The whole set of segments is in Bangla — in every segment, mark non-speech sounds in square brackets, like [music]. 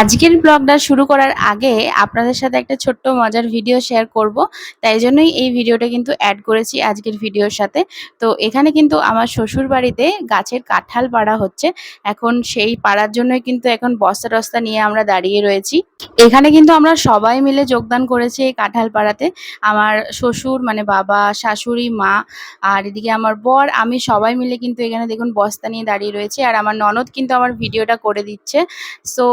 আজকের ব্লগটা শুরু করার আগে আপনাদের সাথে একটা ছোট্ট মজার ভিডিও শেয়ার করব। তাই জন্যই এই ভিডিওটা কিন্তু অ্যাড করেছি আজকের ভিডিওর সাথে। তো এখানে কিন্তু আমার শ্বশুর বাড়িতে গাছের কাঁঠাল পাড়া হচ্ছে। এখন সেই পাড়ার জন্যই কিন্তু এখন বস্তা টস্তা নিয়ে আমরা দাঁড়িয়ে রয়েছি। এখানে কিন্তু আমরা সবাই মিলে যোগদান করেছি এই কাঁঠাল পাড়াতে। আমার শ্বশুর মানে বাবা, শাশুড়ি, মা আর এদিকে আমার বর, আমি সবাই মিলে কিন্তু এখানে দেখুন বস্তা নিয়ে দাঁড়িয়ে রয়েছে। আর আমার ননদ কিন্তু আমার ভিডিওটা করে দিচ্ছে। সো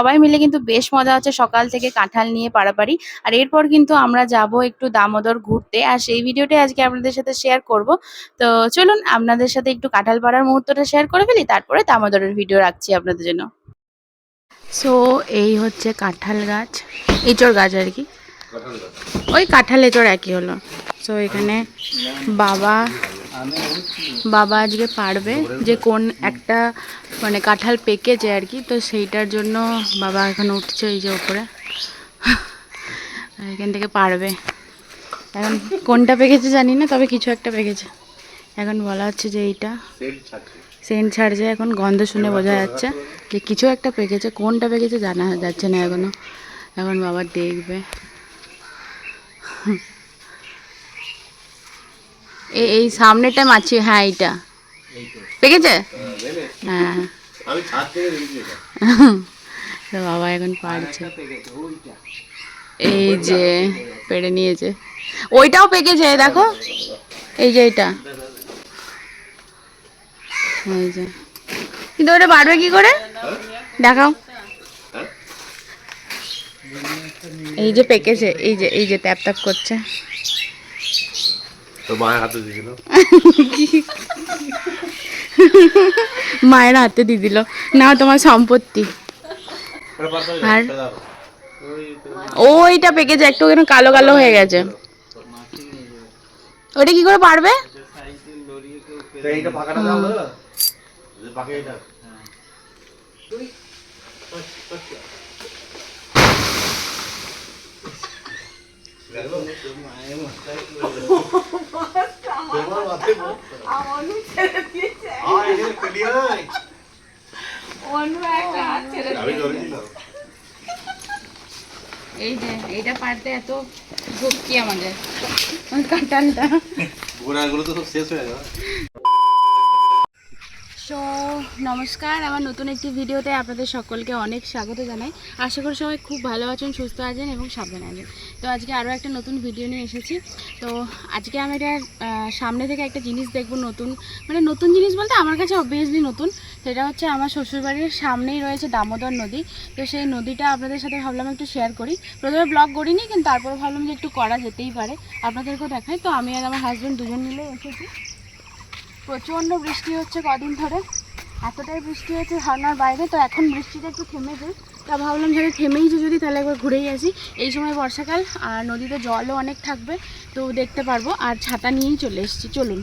সবাই মিলে কিন্তু বেশ মজা হচ্ছে সকাল থেকে কাঁঠাল নিয়ে পাড়াপাড়ি আর এরপর কিন্তু আমরা যাব একটু দামোদর ঘুরতে। আর সেই ভিডিওটাই আজকে আপনাদের সাথে শেয়ার করব। তো চলুন আপনাদের সাথে একটু কাঁঠাল পাড়ার মুহূর্তটা শেয়ার করে ফেলি তারপরে দামোদরের ভিডিও রাখছি আপনাদের জন্য। সো এই হচ্ছে কাঁঠাল গাছ। এঁচড় গাছ আর কি? ওই কাঁঠাল এঁচড় একই হলো। সো এখানে বাবা বাবা আজকে পারবে যে কোন একটা মানে কাঁঠাল পেকেছে আর কি, তো সেইটার জন্য বাবা এখন উঠছে এই যে ওপরে। এখান থেকে পারবে। এখন কোনটা পেকেছে জানি না, তবে কিছু একটা পেকেছে। এখন বলা হচ্ছে যে এইটা। সেন্ট ছাড়ছে, এখন গন্ধ শুনে বোঝা যাচ্ছে যে কিছু একটা পেকেছে, কোনটা পেকেছে জানা যাচ্ছে না এখনও এখন বাবা দেখবে। এই সামনেটা মাছি হ্যাঁ এইটা। পেকেছে হ্যাঁ। বাবা এখন পারছে। এই যে পেড়ে নিয়েছে। ওইটাও পেকেছে, দেখো। এই যে এটা এই যে। কিন্তু ওটা বাড়বে কি করে? দেখাও। এই যে পেকেছে, এই যে এই যে ট্যাপ ট্যাপ করছে। তো মায়ের হাতে দিয়েছিল মায়ের হাতে দিয়ে দিল। না তোমার সম্পত্তি। আর ওইটা পেকে যায় একটু কেন কালো কালো হয়ে গেছে। ওটা কি করে পারবে? [laughs] এই যে এইটা পারতে এত ঝক্কি আমাদের কাঁটালটা গোড়াগুলো তো সব শেষ হয়ে সো নমস্কার আমার নতুন একটি ভিডিওতে আপনাদের সকলকে অনেক স্বাগত জানাই। আশা করি সবাই খুব ভালো আছেন, সুস্থ আছেন এবং সাবধানে আছেন। তো আজকে আরও একটা নতুন ভিডিও নিয়ে এসেছি। তো আজকে আমি এটা সামনে থেকে একটা জিনিস দেখব নতুন। মানে নতুন জিনিস বলতে আমার কাছে অবভিয়াসলি নতুন। সেটা হচ্ছে আমার শ্বশুরবাড়ির সামনেই রয়েছে দামোদর নদী। তো সেই নদীটা আপনাদের সাথে ভাবলাম একটু শেয়ার করি। প্রথমে ব্লগ করিনি, কিন্তু তারপরে ভাবলাম যে একটু করা যেতেই পারে। আপনাদেরকেও দেখাই। তো আমি আর আমার হাজব্যান্ড দুজন মিলে এসেছি। প্রচণ্ড বৃষ্টি হচ্ছে কদিন ধরে। এতটাই বৃষ্টি হচ্ছে ধারণার বাইরে, তো এখন বৃষ্টিটা একটু থেমে থেমেছে তা ভাবলাম যদি থেমেইছে যদি তাহলে একবার ঘুরেই আসি। এই সময় বর্ষাকাল আর নদীতে জলও অনেক থাকবে, তো দেখতে পারব। আর ছাতা নিয়েই চলে এসেছি, চলুন।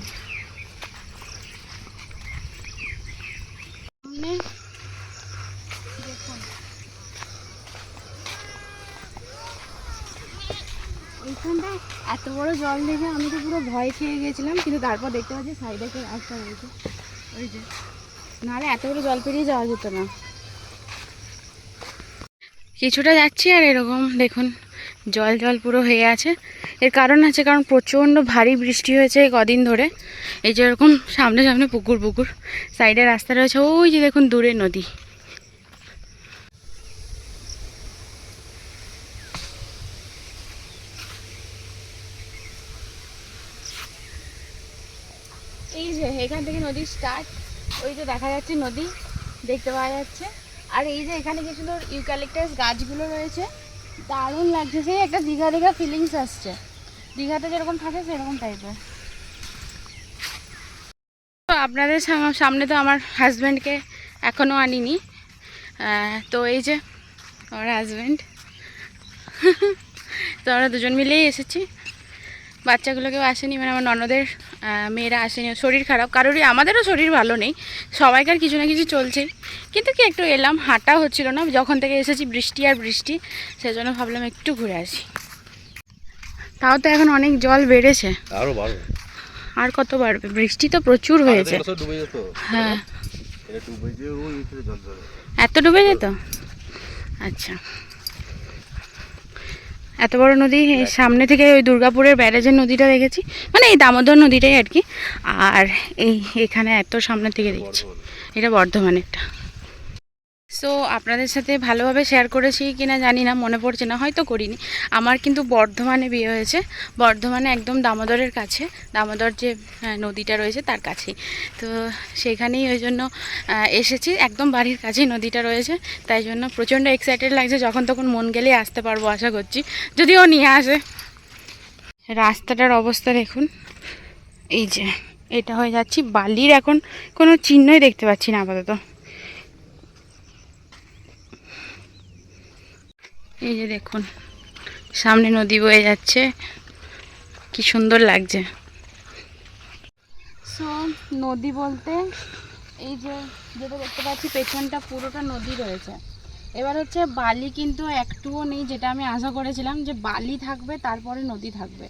এত বড় জল দেখে আমি তো পুরো ভয় খেয়ে গেছিলাম, কিন্তু তারপর দেখতে পাচ্ছি সাইডে একটা রয়েছে। ওই যে। নাহলে এত বড় জল পেরিয়ে যাওয়া যেত না। কিছুটা যাচ্ছি আর এরকম দেখুন জল জল পুরো হয়ে আছে। এর কারণ আছে কারণ প্রচণ্ড ভারী বৃষ্টি হয়েছে এই কদিন ধরে। এই যে এরকম সামনে সামনে পুকুর পুকুর। সাইডে রাস্তা রয়েছে ওই যে দেখুন দূরে নদী। এই যে এখান থেকে নদী স্টার্ট ওই যে দেখা যাচ্ছে নদী, দেখতে পাওয়া যাচ্ছে। আর এই যে এখানে কিছু ইউক্যালিপটাস গাছগুলো রয়েছে, দারুণ লাগছে। সেই একটা দীঘা দীঘা ফিলিংস আসছে। দীঘাতে যেরকম থাকে সেরকম টাইপের আপনাদের সাম- সামনে তো আমার হাজব্যান্ডকে এখনও আনিনি। তো এই যে আমার হাজব্যান্ড [laughs] তো আমরা দুজন মিলেই এসেছি। বাচ্চাগুলো কেউ আসেনি মানে আমার ননদের মেয়েরা আসেনি। শরীর খারাপ। কারোরই আমাদেরও শরীর ভালো নেই। সবাইকার কিছু না কিছু চলছে। কিন্তু কি একটু এলাম হাঁটা হচ্ছিল না। যখন থেকে এসেছি বৃষ্টি আর বৃষ্টি সেজন্য ভাবলাম একটু ঘুরে আসি। তাও তো এখন অনেক জল বেড়েছে। আরও কত বাড়বে? বৃষ্টি তো প্রচুর হয়েছে। হ্যাঁ। এত ডুবে যেত? আচ্ছা। এত বড় নদী সামনে থেকে ওই দুর্গাপুরের ব্যারেজের নদীটা দেখেছি। মানে এই দামোদর নদীটাই আর কি। আর এই এখানে এত সামনে থেকে দেখছি। এটা বর্ধমানেরটা। সো আপনাদের সাথে ভালোভাবে শেয়ার করেছি কিনা জানি না, মনে পড়ছে না, হয়তো করিনি। আমার কিন্তু বর্ধমানে বিয়ে হয়েছে। বর্ধমানে একদম দামোদরের কাছে। দামোদর যে নদীটা রয়েছে তার কাছেই। তো সেখানেই ওই জন্য এসেছি। একদম বাড়ির কাছেই নদীটা রয়েছে। তাই জন্য প্রচণ্ড এক্সাইটেড লাগছে। যখন তখন মন গেলেই আসতে পারব, আশা করছি। যদিও নিয়ে আসে। রাস্তাটার অবস্থা দেখুন। এই যে, এটা হয়ে যাচ্ছি। বালির এখন কোনো চিহ্নই দেখতে পাচ্ছি না আপাতত। এই যে দেখুন, সামনে নদী বয়ে যাচ্ছে। কি সুন্দর লাগছে। সো নদী বলতে এই যে, যেটা দেখতে পাচ্ছি, পেছনটা পুরোটা নদী রয়েছে। এবার হচ্ছে বালি কিন্তু একটুও নেই, যেটা আমি আশা করেছিলাম যে বালি থাকবে, তারপরে নদী থাকবে।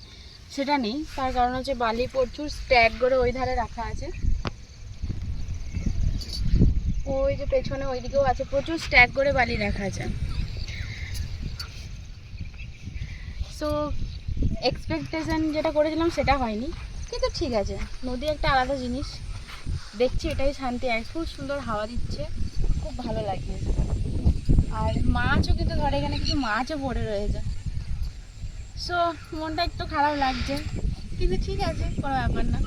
সেটা নেই, তার কারণ হচ্ছে বালি প্রচুর স্ট্যাক করে ওই ধারে রাখা আছে। ওই যে পেছনে ওইদিকেও আছে, প্রচুর স্ট্যাগ করে বালি রাখা আছে। সো এক্সপেকটেশন যেটা করেছিলাম সেটা হয়নি। কিন্তু ঠিক আছে, নদী একটা আলাদা জিনিস। দেখছি এটাই শান্তি, আর খুব সুন্দর হাওয়া দিচ্ছে। খুব ভালো লাগে। আর মাছও কিন্তু ধরে এখানে কিছু মাছও পড়ে রয়েছে। সো মনটা একটু খারাপ লাগছে। কিন্তু ঠিক আছে, কোনো ব্যাপার না।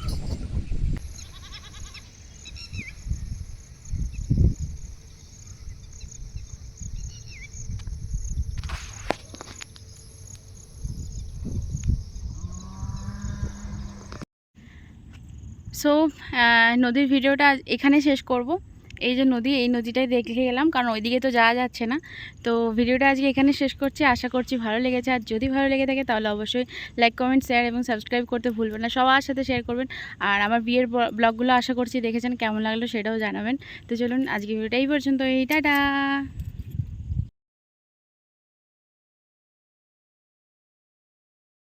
সো নদীর ভিডিওটা এখানে শেষ করব। এই যে নদী, এই নদীটাই দেখে গেলাম, কারণ ওইদিকে তো যাওয়া যাচ্ছে না। তো ভিডিওটা আজকে এখানে শেষ করছি। আশা করছি ভালো লেগেছে। আর যদি ভালো লেগে থাকে, তাহলে অবশ্যই লাইক কমেন্ট শেয়ার এবং সাবস্ক্রাইব করতে ভুলবেন না। সবার সাথে শেয়ার করবেন। আর আমার বিয়ের ব্লগগুলো আশা করছি দেখেছেন, কেমন লাগল সেটাও জানাবেন। তো চলুন আজকে ভিডিওটা এই পর্যন্ত এই টাটা!